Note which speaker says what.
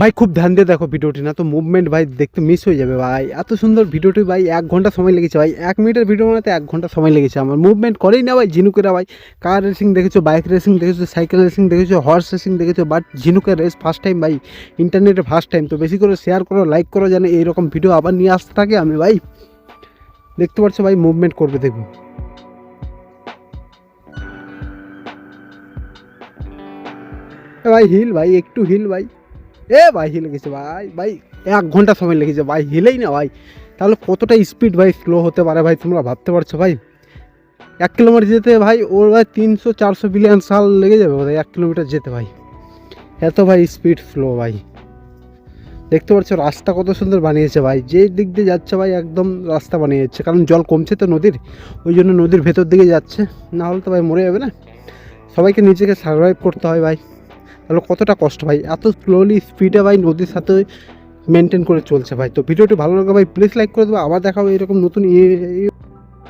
Speaker 1: ভাই, খুব ধ্যান দিয়ে দেখো ভিডিওটি না, তো মুভমেন্ট ভাই দেখতে মিস হয়ে যাবে ভাই। এত সুন্দর ভিডিওটি ভাই, এক ঘণ্টা সময় লেগেছে ভাই। এক মিনিটের ভিডিও বানাতে এক ঘণ্টা সময় লেগেছে আমার। মুভমেন্ট করেই না ভাই, ঝিনুকেরা ভাই। কার রেসিং দেখেছ বাইক রেসিং দেখেছ সাইকেল রেসিং দেখেছ হর্স রেসিং দেখেছ বাট ঝিনুকের রেস ফার্স্ট টাইম ভাই ইন্টারনেটে ফার্স্ট টাইম তো বেশি করে শেয়ার করো লাইক করো, যেন এইরকম ভিডিও আবার নিয়ে আসতে থাকে আমি ভাই। দেখতে পাচ্ছ ভাই মুভমেন্ট করবে, দেখুন। এ ভাই হিল ভাই, একটু হিল ভাই। এ ভাই হিলে গেছে ভাই ভাই, এক ঘণ্টা সময় লেগেছে ভাই, হিলেই না ভাই। তাহলে কতটা স্পিড ভাই স্লো হতে পারে ভাই, তোমরা ভাবতে পারছ ভাই? এক কিলোমিটার যেতে ভাই, ওর ভাই তিনশো, চারশো বিলিয়ন সাল লেগে যাবে ভাই এক কিলোমিটার যেতে ভাই। এত ভাই স্পিড স্লো ভাই। দেখতে পাচ্ছ রাস্তা কত সুন্দর বানিয়েছে ভাই, যে দিক দিয়ে যাচ্ছে ভাই একদম রাস্তা বানিয়েছে কারণ জল কমছে তো নদীর, ওই জন্য নদীর ভেতর দিকে যাচ্ছে। না হলে তো ভাই মরে যাবে না। সবাইকে নিজেকে সার্ভাইভ করতে হয় ভাই। তাহলে কতটা কষ্ট ভাই? এত স্লোলি স্পিডে ভাই নদীর সাথে মেনটেন করে চলছে ভাই। তো ভিডিওটি ভালো লাগে ভাই প্লিজ লাইক করে দেবো। আবার দেখাবো এরকম নতুন